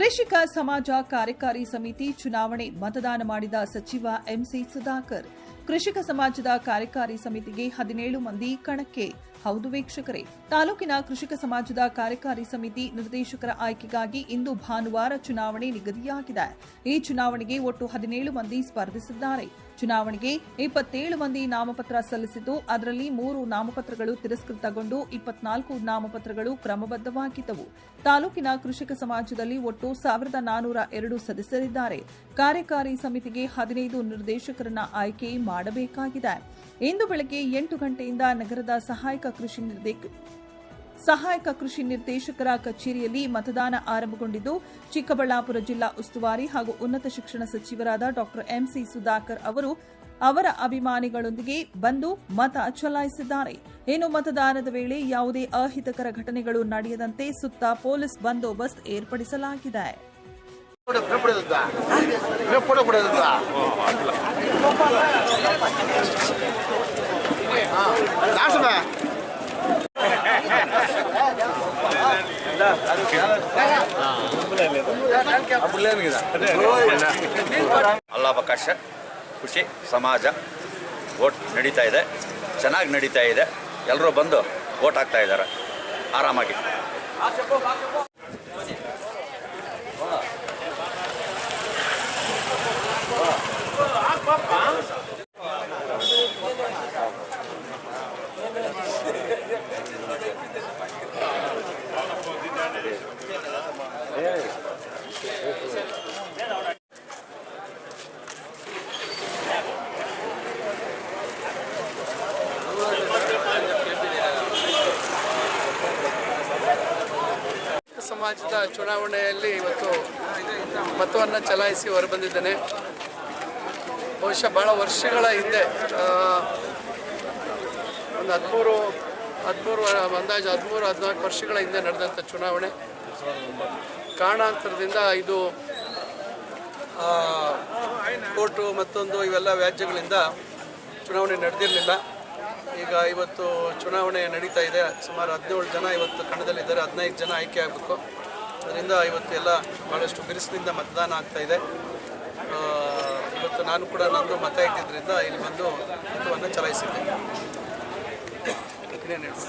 ಕೃಷಿಕ ಸಮಾಜ ಕಾರ್ಯಕಾರಿ ಸಮಿತಿ ಚುನಾವಣೆ ಮತದಾನ ಮಾಡಿದ ಸಚಿವ ಎಂಸಿ ಸುಧಾಕರ್, ಕೃಷಿಕ ಸಮಾಜದ ಕಾರ್ಯಕಾರಿ ಸಮಿತಿಗೆ ಹದಿನೇಳು ಮಂದಿ ಕಣಕ್ಕೆ ಹೌದು ವೀಕ್ಷಕರೇ. ತಾಲೂಕಿನ ಕೃಷಿಕ ಸಮಾಜದ ಕಾರ್ಯಕಾರಿ ಸಮಿತಿ ನಿರ್ದೇಶಕರ ಆಯ್ಕೆಗಾಗಿ ಇಂದು ಭಾನುವಾರ ಚುನಾವಣೆ ನಿಗದಿಯಾಗಿದೆ. ಈ ಚುನಾವಣೆಗೆ ಒಟ್ಟು ಹದಿನೇಳು ಮಂದಿ ಸ್ಪರ್ಧಿಸಿದ್ದಾರೆ. ಚುನಾವಣೆಗೆ ಇಪ್ಪತ್ತೇಳು ಮಂದಿ ನಾಮಪತ್ರ ಸಲ್ಲಿಸಿದ್ದು, ಅದರಲ್ಲಿ ಮೂರು ನಾಮಪತ್ರಗಳು ತಿರಸ್ಕೃತಗೊಂಡು ಇಪ್ಪತ್ನಾಲ್ಕು ನಾಮಪತ್ರಗಳು ಕ್ರಮಬದ್ದವಾಗಿದ್ದವು ತಾಲೂಕಿನ ಕೃಷಿಕ ಸಮಾಜದಲ್ಲಿ ಒಟ್ಟು ಸಾವಿರದ ನಾನೂರ ಎರಡು ಸದಸ್ಯರಿದ್ದಾರೆ. ಕಾರ್ಯಕಾರಿ ಸಮಿತಿಗೆ ಹದಿನೈದು ನಿರ್ದೇಶಕರನ್ನ ಆಯ್ಕೆ ಮಾಡಬೇಕಾಗಿದೆ. ಇಂದು ಬೆಳಗ್ಗೆ ಎಂಟು ಗಂಟೆಯಿಂದ ನಗರದ ಸಹಾಯಕ ಕೃಷಿ ಸಹಾಯಕ ಕೃಷಿ ನಿರ್ದೇಶಕರ ಕಚೇರಿಯಲ್ಲಿ ಮತದಾನ ಆರಂಭಗೊಂಡಿದ್ದು, ಚಿಕ್ಕಬಳ್ಳಾಪುರ ಜಿಲ್ಲಾ ಉಸ್ತುವಾರಿ ಹಾಗೂ ಉನ್ನತ ಶಿಕ್ಷಣ ಸಚಿವರಾದ ಡಾ. ಎಂಸಿ ಸುಧಾಕರ್ ಅವರು ಅವರ ಅಭಿಮಾನಿಗಳೊಂದಿಗೆ ಬಂದು ಮತ ಚಲಾಯಿಸಿದ್ದಾರೆ. ಇನ್ನು ಮತದಾನದ ವೇಳೆ ಯಾವುದೇ ಅಹಿತಕರ ಘಟನೆಗಳು ನಡೆಯದಂತೆ ಸುತ್ತ ಪೊಲೀಸ್ ಬಂದೋಬಸ್ತ್ ಏರ್ಪಡಿಸಲಾಗಿದೆ. ಫೋಟೋ ಅವಕಾಶ ಖುಷಿ, ಸಮಾಜ ಓಟ್ ನಡೀತಾ ಇದೆ, ಚೆನ್ನಾಗಿ ನಡೀತಾ ಇದೆ. ಎಲ್ಲರೂ ಬಂದು ಓಟ್ ಹಾಕ್ತಾ ಇದ್ದಾರೆ. ಆರಾಮಾಗಿ. ಸಮಾಜದ ಚುನಾವಣೆಯಲ್ಲಿ ಇವತ್ತು ಮತವನ್ನು ಚಲಾಯಿಸಿ ಹೊರಬಂದಿದ್ದೇನೆ. ಬಹುಶಃ ಭಾಳ ವರ್ಷಗಳ ಹಿಂದೆ ಒಂದು ಹದಿಮೂರು ಹದಿಮೂರು, ಅಂದಾಜು ಹದಿಮೂರು, ಹದಿನಾಲ್ಕು ವರ್ಷಗಳ ಹಿಂದೆ ನಡೆದಂಥ ಚುನಾವಣೆ. ಕಾರಣಾಂತರದಿಂದ ಇದು ಕೋರ್ಟು ಮತ್ತೊಂದು ಇವೆಲ್ಲ ವ್ಯಾಜ್ಯಗಳಿಂದ ಚುನಾವಣೆ ನಡೆದಿರಲಿಲ್ಲ. ಈಗ ಇವತ್ತು ಚುನಾವಣೆ ನಡೀತಾ ಇದೆ. ಸುಮಾರು ಹದಿನೇಳು ಜನ ಇವತ್ತು ಕಣದಲ್ಲಿದ್ದಾರೆ. ಹದಿನೈದು ಜನ ಆಯ್ಕೆ ಆಗಬೇಕು. ಅದರಿಂದ ಇವತ್ತು ಎಲ್ಲ ಭಾಳಷ್ಟು ಬಿರುಸಿನಿಂದ ಮತದಾನ ಆಗ್ತಾ ಇದೆ. ಆ, ಇವತ್ತು ನಾನು ಕೂಡ ನಂದು ಮತ ಇಟ್ಟಿದ್ದರಿಂದ ಇಲ್ಲಿ ಬಂದು ಮತವನ್ನು ಚಲಾಯಿಸಿದ್ದೆ. ಇನ್ನೇನು